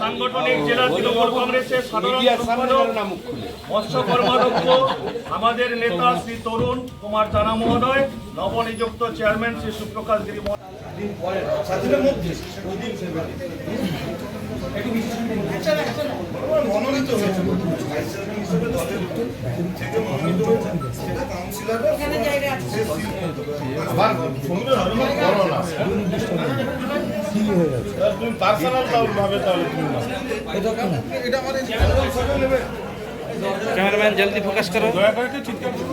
সাংগঠনিক জেলা তৃণমূল কংগ্রেসের আমাদের নেতা শ্রী তরুণ কুমার জানা মহোদয়, নবনিযুক্ত চেয়ারম্যান শ্রী সুপ্রকাশ গিরি মহোদয়। তুমি ভাবে তাহলে ক্যামেরাম্যান জলদি ফোকাস করো দয়া করে চিৎকার করো।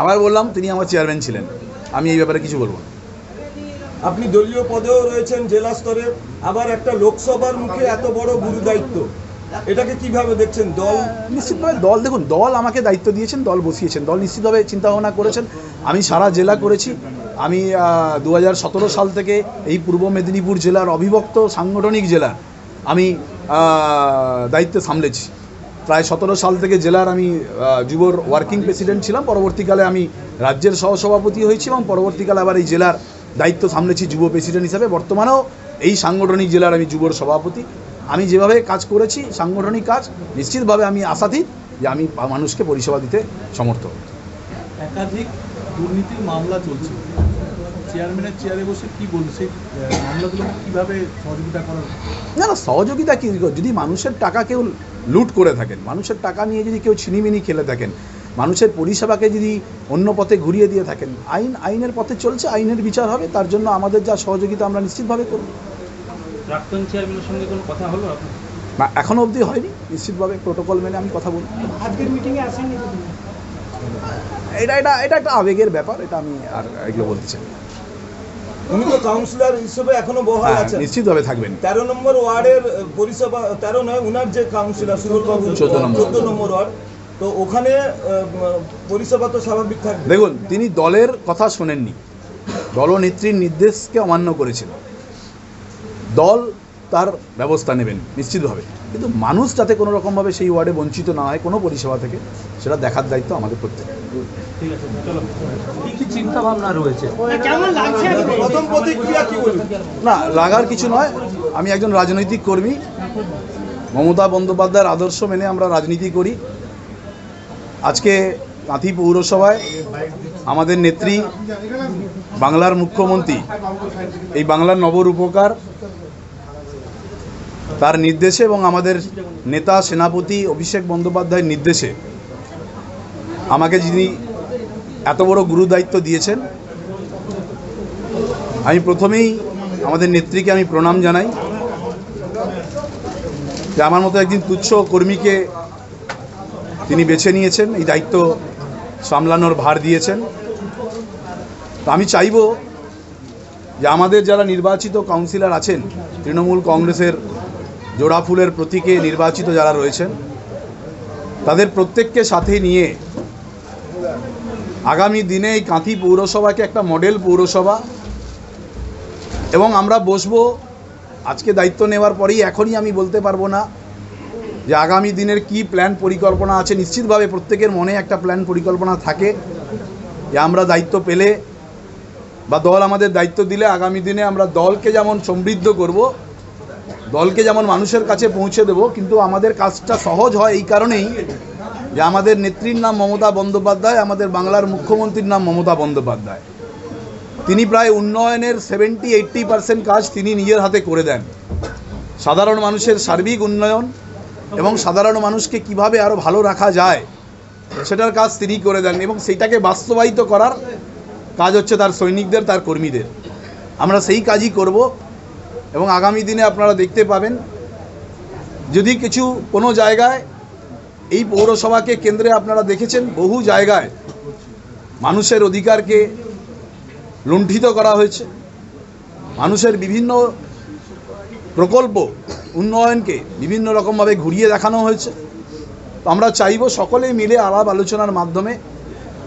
আবার বললাম তিনি আমার চেয়ারম্যান ছিলেন। আমি এই ব্যাপারে কিছু বলব না। আপনি দলীয় পদেও রয়েছেন জেলা স্তরে আবার একটা লোকসভার মুখে এত বড় গুরু দায়িত্ব। এটাকে কীভাবে দেখছেন দল? নিশ্চিতভাবে দল দেখুন দল আমাকে দায়িত্ব দিয়েছেন দল বসিয়েছেন দল নিশ্চিতভাবে চিন্তা ভাবনা করেছেন। আমি সারা জেলা করেছি। আমি দু হাজার সতেরো সাল থেকে এই পূর্ব মেদিনীপুর জেলার অবিভক্ত সাংগঠনিক জেলার আমি দায়িত্ব সামলেছি। প্রায় সতেরো সাল থেকে জেলার আমি যুবর ওয়ার্কিং প্রেসিডেন্ট ছিলাম। পরবর্তীকালে আমি রাজ্যের সহসভাপতি হয়েছি এবং পরবর্তীকালে আবার এই জেলার দায়িত্ব সামলেছি যুব প্রেসিডেন্ট হিসাবে। বর্তমানেও এই সাংগঠনিক জেলার আমি যুবর সভাপতি। আমি যেভাবে কাজ করেছি, সাংগঠনিক কাজ, নিশ্চিতভাবে আমি আশাতীত যে আমি মানুষকে পরিষেবা দিতে সমর্থ। একাধিক দুর্নীতির মামলা চলছে। চেয়ারম্যানের চেয়ারে বসে কি বলছে মামলাগুলোকে কীভাবে সহযোগিতা করা না না সহযোগিতা কি? যদি মানুষের টাকা কেউ লুট করে থাকেন মানুষের টাকা নিয়ে যদি কেউ ছিনিমিনি খেলে থাকেন মানুষের পরিষেবাকে যদি অন্য পথে ঘুরিয়ে দিয়ে থাকেন আইন আইনের পথে চলছে আইনের বিচার হবে তার জন্য আমাদের যা সহযোগিতা আমরা নিশ্চিতভাবে করব। প্রাক্তন চেয়ারম্যানের সঙ্গে কোনো কথা হলো না এখনও অবধি হয়নি। নিশ্চিতভাবে প্রোটোকল মেনে আমি কথা বলব। আজকের মিটিংয়ে আসেনি এটা এটা এটা একটা আবেগের ব্যাপার এটা আমি আর এগুলো বলতে চাই। উনি তো কাউন্সিলর হিসেবে এখনও বহাল হ্যাঁ আছেন। নিশ্চিতভাবে থাকবেন। তেরো নম্বর ওয়ার্ডের পরিষেবা তেরো নয় উনার যে কাউন্সিলর সুবোধ বাবু 14 নম্বর। চোদ্দ নম্বর ওয়ার্ড। তো ওখানে পরিষেবা তো স্বাভাবিক থাকবে। দেখুন তিনি দলের কথা শোনেননি। দলনেত্রীর নির্দেশকে অমান্য করেছিল দল তার ব্যবস্থা নেবেন নিশ্চিতভাবে কিন্তু মানুষ যাতে কোনো রকমভাবে সেই ওয়ার্ডে বঞ্চিত না হয় কোনো পরিষেবা থেকে সেটা দেখার দায়িত্ব আমাদের প্রত্যেকের। কি কি চিন্তা ভাবনা রয়েছে প্রথম প্রতিক্রিয়া কি বলবেন না লাগার কিছু নয়। আমি একজন রাজনৈতিক কর্মী। মমতা বন্দ্যোপাধ্যায়ের আদর্শ মেনে আমরা রাজনীতি করি। আজকে কাঁথি পৌরসভায় আমাদের নেত্রী বাংলার মুখ্যমন্ত্রী এই বাংলার নবরূপকার তার নির্দেশে এবং আমাদের নেতা, সেনাপতি, অভিষেক বন্দ্যোপাধ্যায়ের নির্দেশে। আমাকে যিনি এত বড় গুরু দায়িত্ব দিয়েছেন, আমি প্রথমেই আমাদের নেত্রীকে আমি প্রণাম জানাই যে আমার মতো একদিন তুচ্ছ কর্মীকে তিনি বেছে নিয়েছেন, এই দায়িত্ব সামলানোর ভার দিয়েছেন। তো আমি চাইব যে আমাদের যারা নির্বাচিত কাউন্সিলর আছেন, তৃণমূল কংগ্রেসের জোড়া ফুলের প্রতীকে নির্বাচিত যারা রয়েছেন, তাদের প্রত্যেককে সাথে নিয়ে আগামী দিনে এই কাঁথি পৌরসভাকে একটা মডেল পৌরসভা এবং আমরা বসবো, আজকে দায়িত্ব নেওয়ার পরেই এখনই আমি বলতে পারব না যে আগামী দিনের কি প্ল্যান পরিকল্পনা আছে। নিশ্চিতভাবে প্রত্যেকের মনে একটা প্ল্যান পরিকল্পনা থাকে যে আমরা দায়িত্ব পেলে বা দল আমাদের দায়িত্ব দিলে আগামী দিনে আমরা দলকে যেমন সমৃদ্ধ করব দলকে যেমন মানুষের কাছে পৌঁছে দেব, কিন্তু আমাদের কাজটা সহজ হয় এই কারণেই যে আমাদের নেত্রীর নাম মমতা বন্দ্যোপাধ্যায়, আমাদের বাংলার মুখ্যমন্ত্রীর নাম মমতা বন্দ্যোপাধ্যায়। তিনি প্রায় উন্নয়নের সেভেন্টি এইট্টি পার্সেন্ট কাজ তিনি নিজের হাতে করে দেন। সাধারণ মানুষের সার্বিক উন্নয়ন এবং সাধারণ মানুষকে কীভাবে আরও ভালো রাখা যায়, সেটার কাজ তিনি করে দেন এবং সেইটাকে বাস্তবায়িত করার কাজ হচ্ছে তার সৈনিকদের, তার কর্মীদের। আমরা সেই কাজই করব। এবং আগামী দিনে আপনারা দেখতে পাবেন, যদি কিছু কোনো জায়গায় এই পৌরসভাকে কেন্দ্রে আপনারা দেখেছেন, বহু জায়গায় মানুষের অধিকারকে লুণ্ঠিত করা হয়েছে। মানুষের বিভিন্ন প্রকল্প, উন্নয়নকে বিভিন্ন রকমভাবে ঘুরিয়ে দেখানো হয়েছে। আমরা চাইব সকলে মিলে আলাপ আলোচনার মাধ্যমে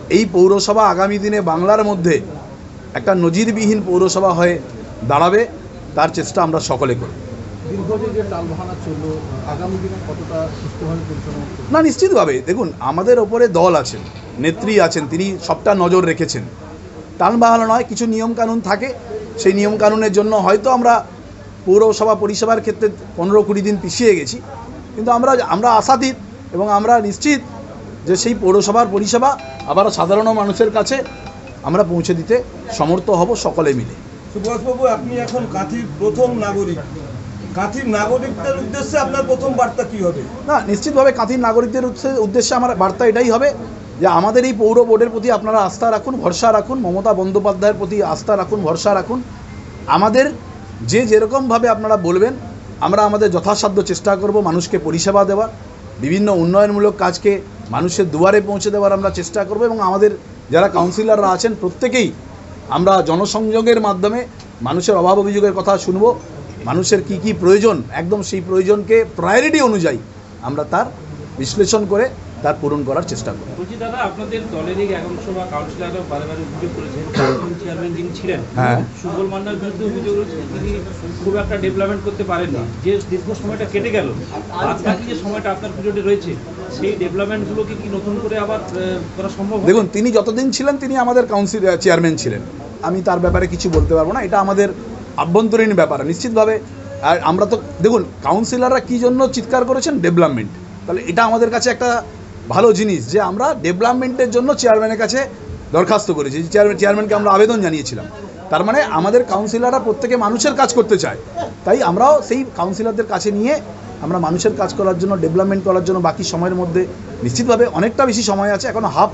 এই পৌরসভা আগামী দিনে বাংলার মধ্যে একটা নজিরবিহীন পৌরসভা হয়ে দাঁড়াবে। তার চেষ্টা আমরা সকলে করি। না নিশ্চিতভাবে। দেখুন আমাদের ওপরে দল আছেন নেত্রী আছেন তিনি সবটা নজর রেখেছেন। টান বাহানো নয় কিছু নিয়মকানুন থাকে। সেই নিয়মকানুনের জন্য হয়তো আমরা পৌরসভা পরিষেবার ক্ষেত্রে পনেরো কুড়ি দিন পিছিয়ে গেছি। কিন্তু আমরা আমরা আশাতীত এবং আমরা নিশ্চিত যে সেই পৌরসভার পরিষেবা আবার সাধারণ মানুষের কাছে আমরা পৌঁছে দিতে সমর্থ হব সকলে মিলে। সুভাষবাবু আপনি এখন কাঁথির প্রথম নাগরিক। কাঁথির নাগরিকদের উদ্দেশ্যে আপনার প্রথম বার্তা হবে? না, নিশ্চিতভাবে নাগরিকদের উদ্দেশ্যে আমার বার্তা এটাই হবে যে আমাদের এই পৌর বোর্ডের প্রতি আপনারা আস্থা রাখুন, ভরসা রাখুন, মমতা বন্দ্যোপাধ্যায়ের প্রতি আস্থা রাখুন, ভরসা রাখুন। আমাদের যে যেরকমভাবে আপনারা বলবেন, আমরা আমাদের যথাসাধ্য চেষ্টা করব মানুষকে পরিষেবা দেওয়ার, বিভিন্ন উন্নয়নমূলক কাজকে মানুষের দুয়ারে পৌঁছে দেওয়ার আমরা চেষ্টা করব এবং আমাদের যারা কাউন্সিলররা আছেন, প্রত্যেকেই আমরা জনসংযোগের মাধ্যমে মানুষের অভাব অভিযোগের কথা শুনব। মানুষের কি কি প্রয়োজন, একদম সেই প্রয়োজনকে প্রায়োরিটি অনুযায়ী আমরা তার বিশ্লেষণ করে তার পূরণ করার চেষ্টা করব। বলছি দাদা আপনাদের দলেরই একাংশ বা কাউন্সিলররা বারে বারে অভিযোগ করেছেন। প্রাক্তন চেয়ারম্যান যিনি ছিলেন হ্যাঁ। সুবল মান্নার বিরুদ্ধে অভিযোগ রয়েছে তিনি খুব একটা ডেভেলপমেন্ট করতে পারেননি। যে দীর্ঘ সময়টা কেটে গেল বাকি যে সময়টা আপনার পিরিয়ডে রয়েছে সেই ডেভেলপমেন্টগুলোকে কি নতুন করে আবার করা সম্ভব দেখুন তিনি যতদিন ছিলেন তিনি আমাদের কাউন্সিল চেয়ারম্যান ছিলেন। আমি তার ব্যাপারে কিছু বলতে পারব না। এটা আমাদের আভ্যন্তরীণ ব্যাপার নিশ্চিতভাবে। আর আমরা তো দেখুন কাউন্সিলররা কী জন্য চিৎকার করেছেন? ডেভেলপমেন্ট তাহলে এটা আমাদের কাছে একটা ভালো জিনিস যে আমরা ডেভেলপমেন্টের জন্য চেয়ারম্যানের কাছে দরখাস্ত করেছি। চেয়ারম্যান চেয়ারম্যানকে আমরা আবেদন জানিয়েছিলাম। তার মানে আমাদের কাউন্সিলররা প্রত্যেকে মানুষের কাজ করতে চায়। তাই আমরাও সেই কাউন্সিলরদের কাছে নিয়ে আমরা মানুষের কাজ করার জন্য ডেভেলপমেন্ট করার জন্য বাকি সময়ের মধ্যে নিশ্চিতভাবে অনেকটা বেশি সময় আছে। এখনও হাফ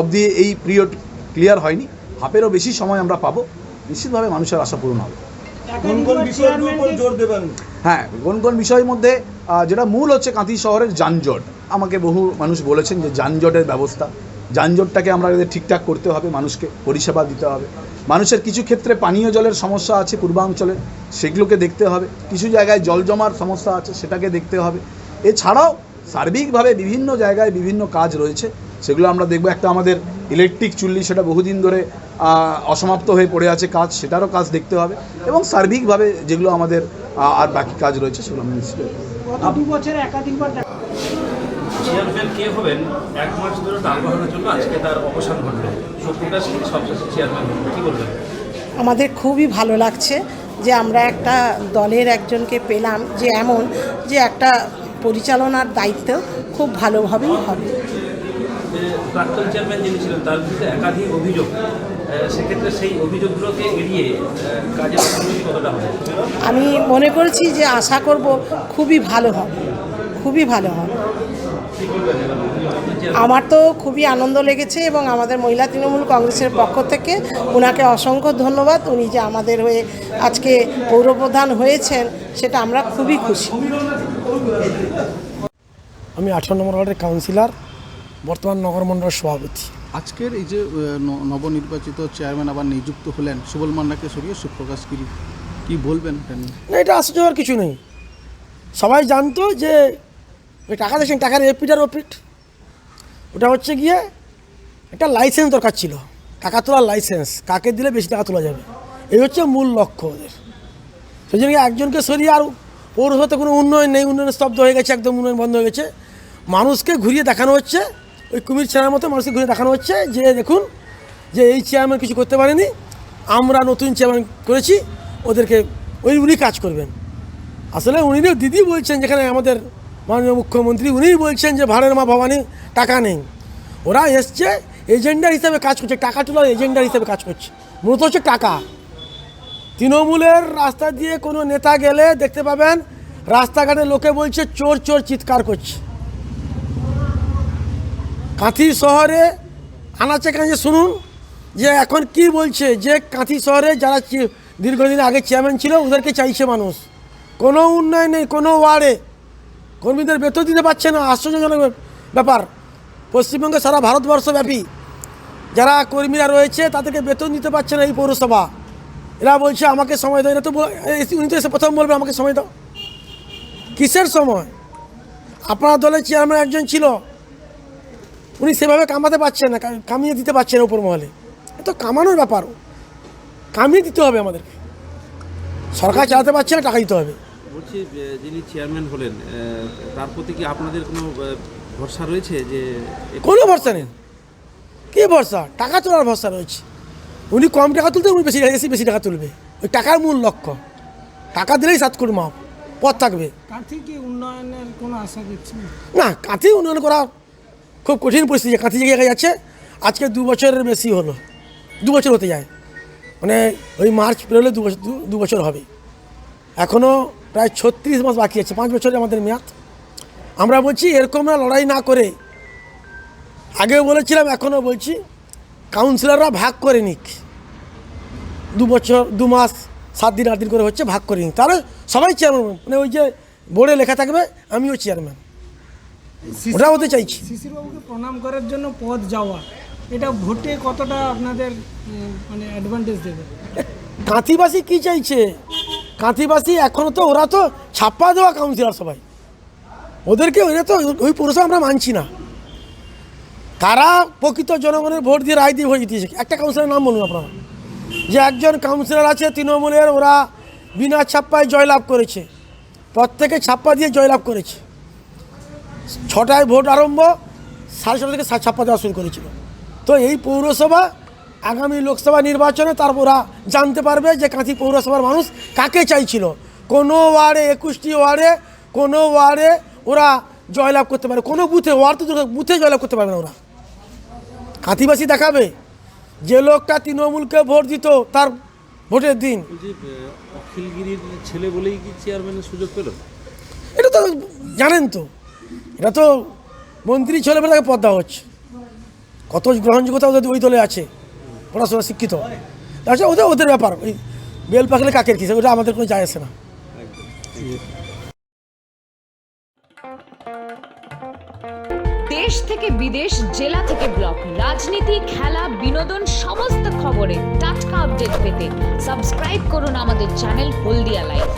অব অবধি এই পিরিয়ড ক্লিয়ার হয়নি। হাফেরও বেশি সময় আমরা পাবো। নিশ্চিতভাবে মানুষের আশা পূরণ হবে। কোন কোন বিষয়গুলোর উপর জোর দেবেন? হ্যাঁ কোন কোন বিষয়ের মধ্যে যেটা মূল হচ্ছে কাঁথি শহরের যানজট। আমাকে বহু মানুষ বলেছেন যে যানজটের ব্যবস্থা। যানজটটাকে আমরা ঠিকঠাক করতে হবে, মানুষকে পরিষেবা দিতে হবে। মানুষের কিছু ক্ষেত্রে পানীয় জলের সমস্যা আছে পূর্বাঞ্চলে, সেগুলোকে দেখতে হবে। কিছু জায়গায় জল জমার সমস্যা আছে, সেটাকে দেখতে হবে। এছাড়াও সার্বিকভাবে বিভিন্ন জায়গায় বিভিন্ন কাজ রয়েছে, সেগুলো আমরা দেখব। একটা আমাদের ইলেকট্রিক চুল্লি, সেটা বহুদিন ধরে অসমাপ্ত হয়ে পড়ে আছে কাজ, সেটারও কাজ দেখতে হবে। এবং সার্বিকভাবে যেগুলো আমাদের আর বাকি কাজ রয়েছে, সেগুলো আমি নিশ্চিত চেয়ারম্যান কে হবেন? এক মাস ধরে টাল বাহানোর জন্য আজকে তার অবসান ঘটলো। সিং সবশেষে চেয়ারম্যান। কি বলবেন? আমাদের খুবই ভালো লাগছে যে আমরা একটা দলের একজনকে পেলাম যে এমন যে একটা পরিচালনার দায়িত্ব খুব ভালোভাবেই হবে। প্রাক্তন চেয়ারম্যান যিনি ছিলেন তার বিরুদ্ধে একাধিক অভিযোগ। সেক্ষেত্রে সেই অভিযোগগুলোকে এড়িয়ে কতটা হবে? আমি মনে করছি যে আশা করব খুবই ভালো হবে। খুবই ভালো হবে কি বলবেন প্রাক্তন চেয়ারম্যান আমার তো খুবই আনন্দ লেগেছে এবং আমাদের মহিলা তৃণমূল কংগ্রেসের পক্ষ থেকে ওনাকে অসংখ্য ধন্যবাদ। উনি যে আমাদের হয়ে আজকে পৌরপ্রধান হয়েছেন সেটা আমরা খুবই খুশি। আমি আঠারো নম্বর ওয়ার্ডের কাউন্সিলর বর্তমান নগরমণ্ডল সভাপতি। আজকের এই যে নবনির্বাচিত চেয়ারম্যান আবার নিযুক্ত হলেন সুবল মান্নাকে সরিয়ে সুপ্রকাশ গিরি কি বলবেন না এটা আশ্চর্য হওয়ার কিছু নেই। সবাই জানতো যে ওই টাকা দেখছেন টাকার এপিট আর ওপিট ওটা হচ্ছে গিয়ে একটা লাইসেন্স দরকার ছিল, টাকা তোলার লাইসেন্স কাকে দিলে বেশি টাকা তোলা যাবে? এই হচ্ছে মূল লক্ষ্য ওদের। সেই জন্য একজনকে সরিয়ে আর পৌরসভাতে কোনো উন্নয়ন নেই, উন্নয়ন স্তব্ধ হয়ে গেছে, একদম উন্নয়ন বন্ধ হয়ে গেছে। মানুষকে ঘুরিয়ে দেখানো হচ্ছে, ওই কুমির ছেনার মতো মানুষকে ঘুরিয়ে দেখানো হচ্ছে যে, দেখুন, যে এই চেয়ারম্যান কিছু করতে পারেনি। আমরা নতুন চেয়ারম্যান করেছি, ওদেরকে, ওই উনি কাজ করবেন। আসলে উনি দিদি বলছেন যেখানে আমাদের মাননীয় মুখ্যমন্ত্রী উনিই বলছেন যে ভাড়ের মা ভবানী টাকা নেই ওরা এসছে এজেন্ডার হিসাবে কাজ করছে টাকা তোলার এজেন্ডার হিসাবে কাজ করছে মূলত হচ্ছে টাকা তৃণমূলের রাস্তা দিয়ে কোনো নেতা গেলে দেখতে পাবেন, রাস্তাঘাটে লোকে বলছে, চোর চোর চিৎকার করছে। কাঁথি শহরে আনাচে কাছে শুনুন, যে এখন কি বলছে, যে কাঁথি শহরে যারা দীর্ঘদিন আগে চেয়ারম্যান ছিল, ওদেরকে চাইছে মানুষ। কোনো উন্নয়ন নেই, কোনো ওয়ার্ডে কর্মীদের বেতন দিতে পারছে না, আশ্চর্যজনক ব্যাপার। পশ্চিমবঙ্গে সারা ভারতবর্ষব্যাপী যারা কর্মীরা রয়েছে, তাদেরকে বেতন দিতে পারছে না এই পৌরসভা। এরা বলছে, আমাকে সময় দাও। এরা তো উনি তো এসে প্রথম বলবে, আমাকে সময় দাও। কিসের সময়? আপনার দলের চেয়ারম্যান একজন ছিল। উনি সেভাবে কামাতে পারছেন না কামিয়ে দিতে পারছেন উপর মহলে। এ তো কামানোর ব্যাপার। কামিয়ে দিতে হবে আমাদেরকে। সরকার চালাতে পারছে না, টাকা দিতে হবে। বলছি যিনি চেয়ারম্যান হলেন তার প্রতি কি আপনাদের কোনো ভরসা রয়েছে যে কোনো ভরসা নেই। কী ভরসা? টাকা তোলার ভরসা রয়েছে। উনি কম টাকা তুলতে উনি বেশি এসি বেশি টাকা তুলবে। ওই টাকার মূল লক্ষ্য। টাকা দিলেই সাত কোটি মাপ পথ থাকবে। কাঁথি কি উন্নয়নের কোনো আশা দিচ্ছেন না কাঁথি উন্নয়ন করা খুব কঠিন পরিস্থিতি। কাঁথি জায়গায় যাচ্ছে আজকে দু বছরের বেশি হলো। দু বছর হতে যায়। মানে ওই মার্চ পেরোলে দু বছর দু- দু বছর হবে। এখনও প্রায় ছত্রিশ মাস বাকি আছে পাঁচ বছরের আমাদের মেয়াদ। আমরা বলছি এরকম না লড়াই না করে। আগেও বলেছিলাম এখনও বলছি কাউন্সিলররা ভাগ করে নিক। দু বছর দু মাস সাত দিন আট দিন করে হচ্ছে ভাগ করে নিক। তাহলে সবাই চেয়ারম্যান মানে ওই যে বোর্ডে লেখা থাকবে আমিও চেয়ারম্যান ওটা হতে চাইছি। শিশির বাবুকে প্রণাম করার জন্য পথ যাওয়া এটা ভোটে কতটা আপনাদের মানে অ্যাডভান্টেজ দেবে? কাঁথিবাসী কী চাইছে? কাঁথিবাসী এখনও তো ওরা তো ছাপ্পা দেওয়া কাউন্সিলর সবাই। ওদেরকে ওরা তো ওই পুরুষে আমরা মানছি না। তারা প্রকৃত জনগণের ভোট দিয়ে রায় দিয়ে ভোট জিতিয়েছে? একটা কাউন্সিলরের নাম বলুন আপনারা। যে একজন কাউন্সিলর আছে তৃণমূলের, ওরা বিনা ছাপ্পায় জয়লাভ করেছে। প্রত্যেকে ছাপ্পা দিয়ে জয়লাভ করেছে। ছটায় ভোট আরম্ভ, সাড়ে ছটা থেকে ছাপ্পা দেওয়া শুরু করেছিল। তো এই পৌরসভা আগামী লোকসভা নির্বাচনে তার ওরা জানতে পারবে যে কাঁথি পৌরসভার মানুষ কাকে চাইছিল। কোনো ওয়ার্ডে একুশটি ওয়ার্ডে কোনো ওয়ার্ডে ওরা জয়লাভ করতে পারে। কোনো বুথে ওয়ার্ড তো বুথে জয়লাভ করতে পারবে না ওরা। কাঁথিবাসী দেখাবে। যে লোকটা তৃণমূলকে ভোট দিত তার ভোটের দিন। অখিলগিরির ছেলে বলেই কি চেয়ারম্যানের সুযোগ পেল? এটা তো জানেন তো। এটা তো মন্ত্রী ছেলে বলে তাকে পদ দেওয়া হচ্ছে। কত গ্রহণযোগ্যতা ওদের ওই দলে আছে। পড়াশোনা শিক্ষিত। আচ্ছা ওদের ওদের ব্যাপার। ওই বেল পাকলে কাকের কিসে ওটা আমাদের কোনো যায় আসে না। দেশ থেকে বিদেশ, জেলা থেকে ব্লক, রাজনীতি, খেলা, বিনোদন, সমস্ত খবরে টাটকা আপডেট পেতে সাবস্ক্রাইব করুন আমাদের চ্যানেল হলদিয়া লাইভ